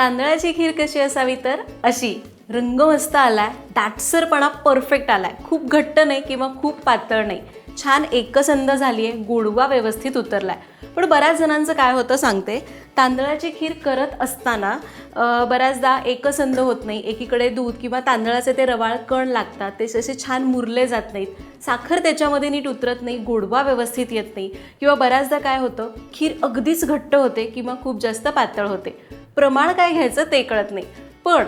तांदळाची खीर कशी असावी तर? अशी. रंग मस्त आलाय. दाटसरपणा परफेक्ट आलाय. खूप घट्ट नाही किंवा खूप पातळ नाही. छान एकसंध झाली आहे गोडवा व्यवस्थित उतरलाय. पण बऱ्याच जणांचं काय होतं सांगते? तांदळाची खीर करत असताना बऱ्याचदा एकसंध होत नाही. एकीकडे दूध किंवा तांदळाचे ते रवाळ कण लागतात. ते जसे छान मुरले जात नाहीत. साखर त्याच्यामध्ये नीट उतरत नाही. गोडवा व्यवस्थित येत नाही. किंवा बऱ्याचदा काय होतं? खीर अगदीच घट्ट होते किंवा खूप जास्त पातळ होते. प्रमाण काय घ्यायचं ते कळत नाही. पण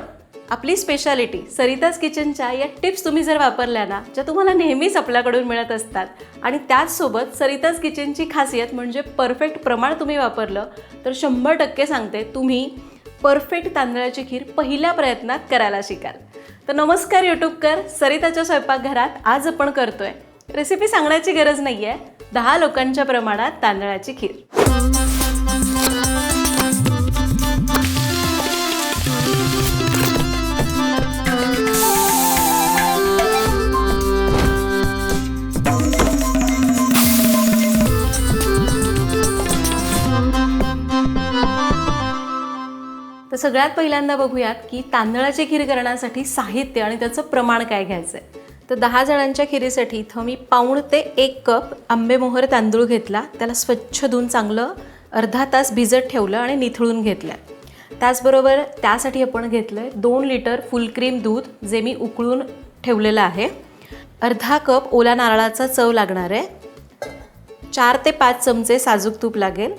आपली स्पेशालिटी सरिताज किचनच्या या टिप्स तुम्ही जर वापरल्या ना ज्या तुम्हाला नेहमीच आपल्याकडून मिळत असतात आणि त्याचसोबत सरिताज किचनची खासियत म्हणजे परफेक्ट प्रमाण तुम्ही वापरलं तर शंभर टक्के सांगते तुम्ही परफेक्ट तांदळाची खीर पहिल्या प्रयत्नात करायला शिकाल. तर नमस्कार यूट्यूबकर सरिताच्या स्वयंपाकघरात आज आपण करतोय. रेसिपी सांगण्याची गरज नाही आहे दहा लोकांच्या प्रमाणात तांदळाची खीर. तर सगळ्यात पहिल्यांदा बघूयात की तांदळाची खीर करण्यासाठी साहित्य आणि त्याचं प्रमाण काय घ्यायचं आहे तर दहा जणांच्या खिरीसाठी इथं मी पाऊण ते एक कप आंबेमोहर तांदूळ घेतला. त्याला स्वच्छ धुवून चांगलं अर्धा तास भिजत ठेवलं आणि निथळून घेतलं. त्याचबरोबर त्यासाठी आपण घेतलं आहे दोन लिटर फुलक्रीम दूध जे मी उकळून ठेवलेलं आहे. अर्धा कप ओला नारळाचा चव लागणार आहे. चार ते पाच चमचे साजूक तूप लागेल.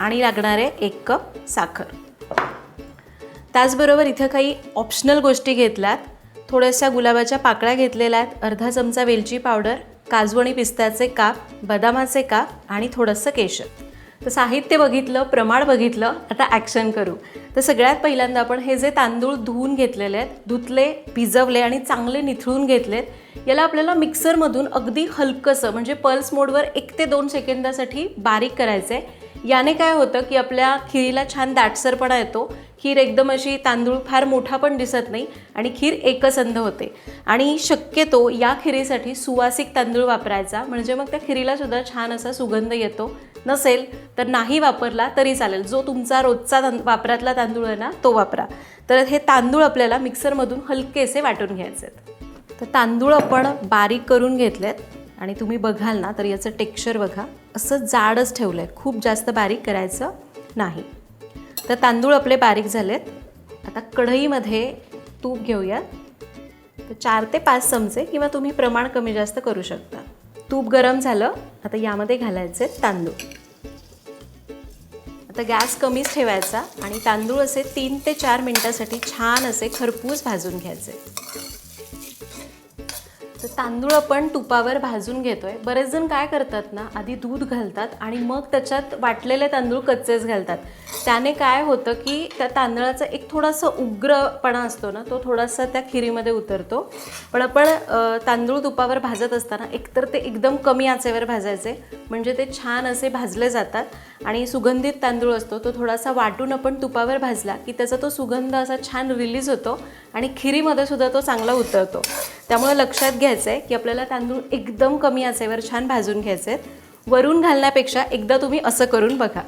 आणि लागणार आहे एक कप साखर. त्याचबरोबर इथं काही ऑप्शनल गोष्टी घेतल्यात. थोड्याशा गुलाबाच्या पाकळ्या घेतलेल्या आहेत अर्धा चमचा वेलची पावडर काजू आणि पिस्त्याचे काप बदामाचे काप आणि थोडंसं केशर. तर साहित्य बघितलं प्रमाण बघितलं आता ॲक्शन करू. तर सगळ्यात पहिल्यांदा आपण हे जे तांदूळ धुवून घेतलेले आहेत धुतले भिजवले आणि चांगले निथळून घेतलेत याला आपल्याला मिक्सरमधून अगदी हलकंसं म्हणजे पल्स मोडवर एक ते दोन सेकंदासाठी बारीक करायचं आहे याने काय होतं की आपल्या खिरीला छान दाटसरपणा येतो. खीर एकदम अशी तांदूळ फार मोठा पण दिसत नाही आणि खीर एकसंध होते. आणि शक्यतो या खिरीसाठी सुवासिक तांदूळ वापरायचा. म्हणजे मग त्या खिरीला सुद्धा छान असा सुगंध येतो. नसेल तर नाही वापरला तरी चालेल. जो तुमचा रोजचा तां वापरातला तांदूळ आहे ना तो वापरा. तर हे तांदूळ आपल्याला मिक्सरमधून हलकेसे वाटून घ्यायचे आहेत तर तांदूळ आपण बारीक करून घेतलेत. आणि तुम्ही बघाल ना तर याचं टेक्स्चर बघा. असं जाडच ठेवलं आहे खूप जास्त बारीक करायचं नाही. तर तांदूळ आपले बारीक झालेत. आता कढईमध्ये तूप घेऊयात. तर चार ते पाच चमचे किंवा तुम्ही प्रमाण कमी जास्त करू शकता. तूप गरम झालं आता यामध्ये घालायचे तांदूळ. आता गॅस कमीच ठेवायचा आणि तांदूळ असे तीन ते चार मिनटासाठी छान असे खरपूस भाजून घ्यायचे. तांदूळ आपण तुपावर भाजून घेतोय. बरेच जण काय करतात ना आधी दूध घालतात आणि मग त्याच्यात वाटलेले तांदूळ कच्चेच घालतात. त्याने काय होतं की त्या तांदळाचा एक थोडासा उग्रपणा असतो ना तो थोडासा त्या खिरीमध्ये उतरतो. पण आपण तांदूळ तुपावर भाजत असताना एकतर ते एकदम कमी आचेवर भाजायचे म्हणजे ते छान असे भाजले जातात आणि सुगंधित तांदूळ असतो तो थोडासा वाटून आपण तुपावर भाजला की त्याचा तो सुगंध असा छान रिलीज होतो आणि खिरीमध्ये सुद्धा तो चांगला उतरतो. त्यामुळे लक्षात घ्यायचं आहे की आपल्याला तांदूळ एकदम कमी आचेवर छान भाजून घ्यायचे आहेत. वरून घालण्यापेक्षा एकदा तुम्ही असं करून बघा.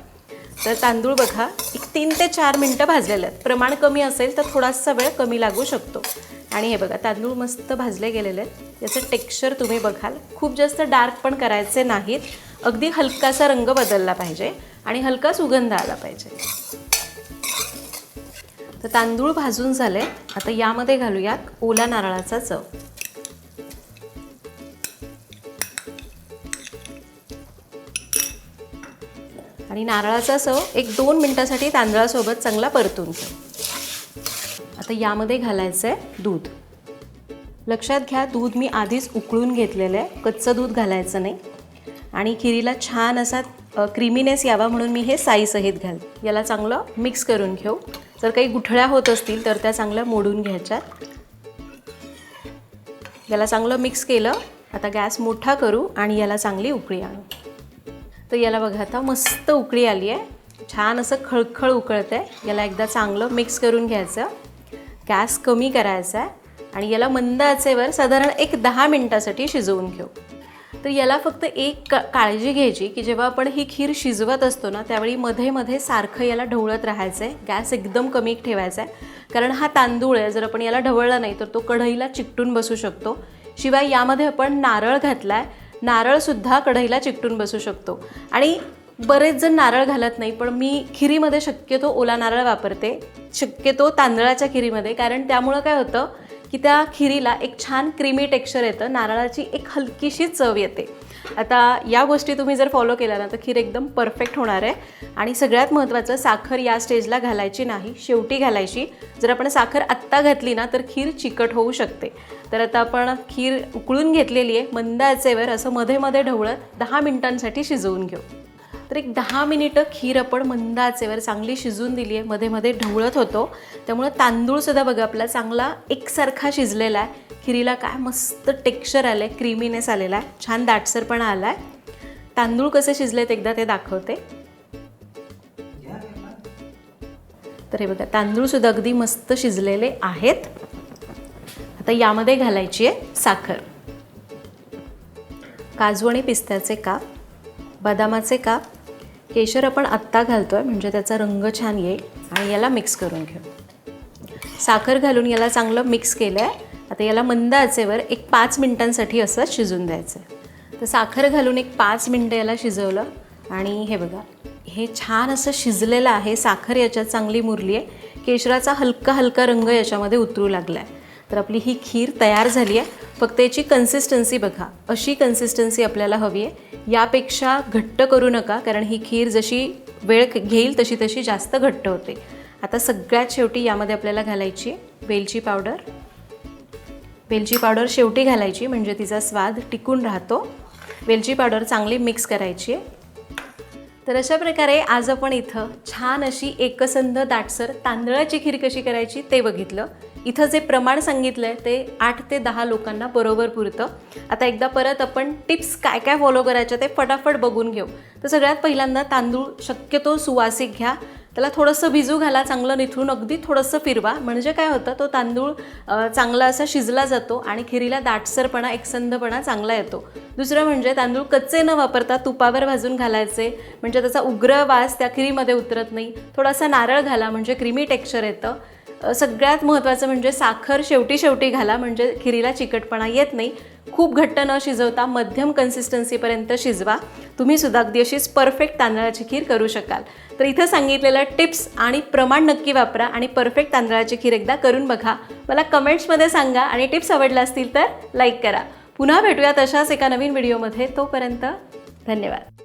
तर तांदूळ बघा एक तीन ते चार मिनटं भाजलेले आहेत. प्रमाण कमी असेल तर थोडासा वेळ कमी लागू शकतो. आणि हे बघा तांदूळ मस्त भाजले गेलेले आहेत. याचं टेक्स्चर तुम्ही बघाल. खूप जास्त डार्क पण करायचे नाहीत. अगदी हलकासा रंग बदलला पाहिजे आणि हलका सुगंध आला पाहिजे. तर तांदूळ भाजून झाले आता यामध्ये घालूयात ओला नारळाचा चव. आणि नारळाचा चव एक दोन मिनटासाठी तांदळासोबत चांगला परतून घेऊ आता यामध्ये घालायचं आहे दूध. लक्षात घ्या दूध मी आधीच उकळून घेतलेलं आहे. कच्चं दूध घालायचं नाही. आणि खिरीला छान असा क्रीमीनेस यावा म्हणून मी हे साईसहित घाल याला चांगलं मिक्स करून घेऊ. जर काही गुठळ्या होत असतील तर त्या चांगल्या मोडून घ्यायच्यात याला चांगलं मिक्स केलं. आता गॅस मोठा करू आणि याला चांगली उकळी आणू. तर याला बघा आता मस्त उकळी आली आहे छान असं खळखळ उकळतं आहे याला एकदा चांगलं मिक्स करून घ्यायचं. गॅस कमी करायचा आहे. आणि याला मंद आचेवर साधारण एक दहा मिनटासाठी शिजवून घेऊ. तर याला फक्त एक का काळजी घ्यायची की जेव्हा आपण ही खीर शिजवत असतो ना त्यावेळी मध्ये मध्ये सारखं याला ढवळत राहायचं आहे गॅस एकदम कमी ठेवायचा आहे कारण हा तांदूळ आहे जर आपण याला ढवळला नाही तर तो कढईला चिकटून बसू शकतो. शिवाय यामध्ये आपण नारळ घातला आहे नारळसुद्धा कढईला चिकटून बसू शकतो. आणि बरेच जण नारळ घालत नाही पण मी खिरीमध्ये शक्यतो ओला नारळ वापरते. शक्यतो तांदळाच्या खिरीमध्ये कारण त्यामुळं काय होतं की त्या खिरीला एक छान क्रीमी टेक्स्चर येतं नारळाची एक हलकीशी चव येते. आता या गोष्टी तुम्ही जर फॉलो केल्या ना तर खीर एकदम परफेक्ट होणार आहे. आणि सगळ्यात महत्त्वाचं साखर या स्टेजला घालायची नाही शेवटी घालायची. जर आपण साखर आत्ता घातली ना तर खीर चिकट होऊ शकते. तर आता आपण खीर उकळून घेतलेली आहे मंद आचेवर असं मध्ये मध्ये ढवळत दहा मिनिटांसाठी शिजवून घेऊ. तर एक दहा मिनिटं खीर आपण मंद आचेवर चांगली शिजून दिली आहे. मध्ये मध्ये ढवळत होतो. त्यामुळं तांदूळसुद्धा बघा आपला चांगला एकसारखा शिजलेला आहे. खिरीला काय मस्त टेक्स्चर आलं आहे क्रीमीनेस आलेला आहे. छान दाटसरपणा आला आहे तांदूळ कसे शिजलेत एकदा ते दाखवते. तर हे बघा तांदूळसुद्धा अगदी मस्त शिजलेले आहेत. आता यामध्ये घालायची आहे साखर. काजू आणि पिस्त्याचे काप बदामाचे काप केशर आपण आत्ता घालतो आहे म्हणजे त्याचा रंग छान येईल. आणि याला मिक्स करून घेऊ. साखर घालून याला चांगलं मिक्स केलं आहे आता याला मंद आचेवर एक पाच मिनटांसाठी असं शिजून द्यायचं आहे तर साखर घालून एक पाच मिनटं याला शिजवलं. आणि हे बघा हे छान असं शिजलेलं आहे. साखर याच्यात चांगली मुरली आहे. केशराचा हलका हलका रंग याच्यामध्ये उतरू लागला आहे तर आपली ही खीर तयार झाली आहे. फक्त याची कन्सिस्टन्सी बघा. अशी कन्सिस्टन्सी आपल्याला हवी आहे. यापेक्षा घट्ट करू नका कारण ही खीर जशी वेळ घेईल तशी तशी जास्त घट्ट होते. आता सगळ्यात शेवटी यामध्ये आपल्याला घालायची आहे वेलची पावडर. वेलची पावडर शेवटी घालायची म्हणजे तिचा स्वाद टिकून राहतो. वेलची पावडर चांगली मिक्स करायची आहे. तर अशा प्रकारे आज आपण इथं छान अशी एकसंध दाटसर तांदळाची खीर कशी करायची ते बघितलं. इथं जे प्रमाण सांगितलं आहे ते आठ ते दहा लोकांना बरोबर पुरतं. आता एकदा परत आपण टिप्स काय काय फॉलो करायच्या ते फटाफट बघून घेऊ. तर सगळ्यात पहिल्यांदा तांदूळ शक्यतो सुवासिक घ्या. त्याला थोडंसं भिजू घाला चांगलं निथळून अगदी थोडंसं फिरवा. म्हणजे काय होतं तो तांदूळ चांगला असा शिजला जातो आणि खिरीला दाटसरपणा एकसंधपणा चांगला येतो. दुसरं म्हणजे तांदूळ कच्चे न वापरता तुपावर भाजून घालायचे. म्हणजे त्याचा उग्र वास त्या खिरीमध्ये उतरत नाही. थोडासा नारळ घाला म्हणजे क्रीमी टेक्स्चर येतं. सगळ्यात महत्त्वाचं म्हणजे साखर शेवटी शेवटी घाला म्हणजे खिरीला चिकटपणा येत नाही. खूप घट्ट न शिजवता मध्यम कन्सिस्टन्सीपर्यंत शिजवा. तुम्ही सुद्धा अगदी अशीच परफेक्ट तांदळाची खीर करू शकाल. तर इथं सांगितलेलं टिप्स आणि प्रमाण नक्की वापरा आणि परफेक्ट तांदळाची खीर एकदा करून बघा. मला कमेंट्समध्ये सांगा आणि टिप्स आवडल्या असतील तर लाईक करा. पुन्हा भेटूया तशाच एका नवीन व्हिडिओमध्ये तोपर्यंत धन्यवाद.